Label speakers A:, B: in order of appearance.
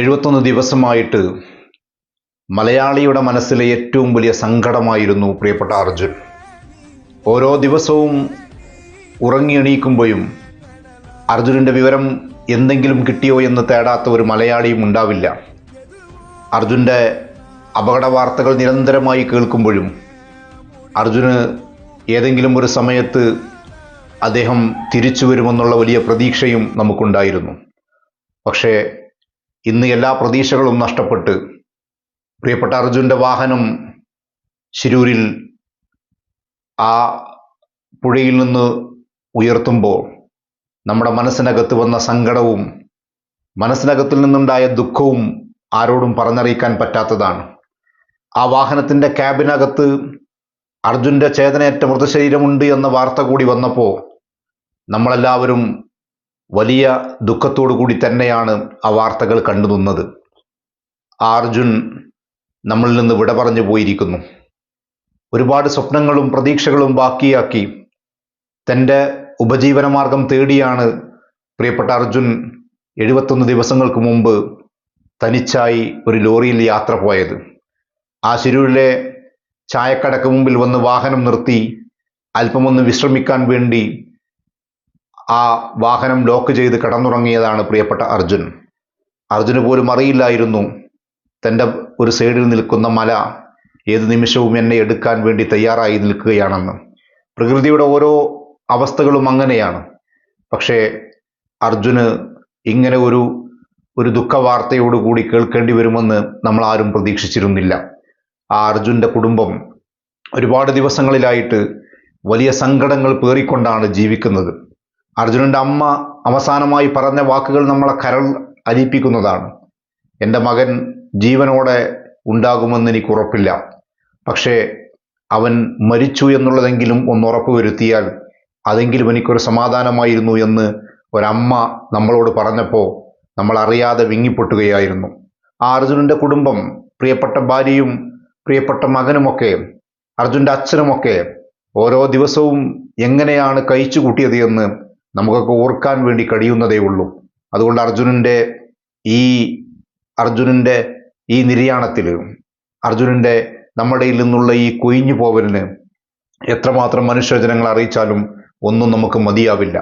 A: എഴുപത്തൊന്ന് ദിവസമായിട്ട് മലയാളിയുടെ മനസ്സിലെ ഏറ്റവും വലിയ സങ്കടമായിരുന്നു പ്രിയപ്പെട്ട അർജുൻ. ഓരോ ദിവസവും ഉറങ്ങി എണീക്കുമ്പോഴും അർജുനന്റെ വിവരം എന്തെങ്കിലും കിട്ടിയോ എന്ന് തേടാത്ത ഒരു മലയാളിയും ഉണ്ടാവില്ല. അർജുന്റെ അപകട വാർത്തകൾ നിരന്തരമായി കേൾക്കുമ്പോഴും അർജുന് ഏതെങ്കിലും ഒരു സമയത്ത് അദ്ദേഹം തിരിച്ചു വരുമെന്നുള്ള വലിയ പ്രതീക്ഷയും നമുക്കുണ്ടായിരുന്നു. പക്ഷേ ഇന്ന് എല്ലാ പ്രതീക്ഷകളും നഷ്ടപ്പെട്ട് പ്രിയപ്പെട്ട അർജുന്റെ വാഹനം ശിരൂരിൽ ആ പുഴയിൽ നിന്ന് ഉയർത്തുമ്പോൾ നമ്മുടെ മനസ്സിനകത്ത് വന്ന സങ്കടവും മനസ്സിനകത്തിൽ നിന്നുണ്ടായ ദുഃഖവും ആരോടും പറഞ്ഞറിയിക്കാൻ പറ്റാത്തതാണ്. ആ വാഹനത്തിന്റെ ക്യാബിനകത്ത് അർജുന്റെ ചേതനയേറ്റ മൃതശരീരമുണ്ട് എന്ന വാർത്ത കൂടി വന്നപ്പോൾ നമ്മളെല്ലാവരും വലിയ ദുഃഖത്തോടു കൂടി തന്നെയാണ് ആ വാർത്തകൾ കണ്ടു നിന്നത്. അർജുൻ നമ്മളിൽ നിന്ന് വിട പറഞ്ഞു പോയിരിക്കുന്നു. ഒരുപാട് സ്വപ്നങ്ങളും പ്രതീക്ഷകളും ബാക്കിയാക്കി തന്റെ ഉപജീവനമാർഗം തേടിയാണ് പ്രിയപ്പെട്ട അർജുൻ എഴുപത്തൊന്ന് ദിവസങ്ങൾക്ക് മുമ്പ് തനിച്ചായി ഒരു ലോറിയിൽ യാത്ര പോയത്. ആ ശിരൂരിലെ ചായക്കടക്ക് മുമ്പിൽ വന്ന് വാഹനം നിർത്തി അല്പമൊന്ന് വിശ്രമിക്കാൻ വേണ്ടി ആ വാഹനം ലോക്ക് ചെയ്ത് കിടന്നുറങ്ങിയതാണ് പ്രിയപ്പെട്ട അർജുൻ. അർജുന് പോലും അറിയില്ലായിരുന്നു തന്റെ ഒരു സൈഡിൽ നിൽക്കുന്ന മല ഏത് നിമിഷവും എന്നെ എടുക്കാൻ വേണ്ടി തയ്യാറായി നിൽക്കുകയാണെന്ന്. പ്രകൃതിയുടെ ഓരോ അവസ്ഥകളും അങ്ങനെയാണ്. പക്ഷേ അർജുന് ഇങ്ങനെ ഒരു ഒരു ദുഃഖവാർത്തയോടുകൂടി കേൾക്കേണ്ടി വരുമെന്ന് നമ്മൾ ആരും പ്രതീക്ഷിച്ചിരുന്നില്ല. ആ അർജുന്റെ കുടുംബം ഒരുപാട് ദിവസങ്ങളിലായിട്ട് വലിയ സങ്കടങ്ങൾ പേറിക്കൊണ്ടാണ് ജീവിക്കുന്നത്. അർജുനന്റെ അമ്മ അവസാനമായി പറഞ്ഞ വാക്കുകൾ നമ്മളെ കരൾ അലിപ്പിക്കുന്നതാണ് എന്റെ മകൻ ജീവനോടെ ഉണ്ടാകുമെന്ന് എനിക്ക് ഉറപ്പില്ല. പക്ഷേ അവൻ മരിച്ചു എന്നുള്ളതെങ്കിലും ഒന്ന് ഉറപ്പ് വരുത്തിയാൽ അതെങ്കിലും എനിക്കൊരു സമാധാനമായിരുന്നു എന്ന് ഒരമ്മ നമ്മളോട് പറഞ്ഞപ്പോൾ നമ്മൾ അറിയാതെ വിങ്ങിപ്പൊട്ടുകയായിരുന്നു. ആ അർജുനന്റെ കുടുംബം പ്രിയപ്പെട്ട ഭാര്യയും പ്രിയപ്പെട്ട മകനുമൊക്കെ അർജുന്റെ അച്ഛനുമൊക്കെ ഓരോ ദിവസവും എങ്ങനെയാണ് കഴിച്ചു കൂട്ടിയത് എന്ന് നമുക്കൊക്കെ ഓർക്കാൻ വേണ്ടി കഴിയുന്നതേ ഉള്ളൂ. അതുകൊണ്ട് അർജുനന്റെ ഈ അർജുനന്റെ ഈ നിര്യാണത്തിൽ അർജുനന്റെ നമ്മുടെ നിന്നുള്ള ഈ കൊയിഞ്ഞു പോവലിന് എത്രമാത്രം മനുഷ്യജനങ്ങൾ അറിയിച്ചാലും ഒന്നും നമുക്ക് മതിയാവില്ല.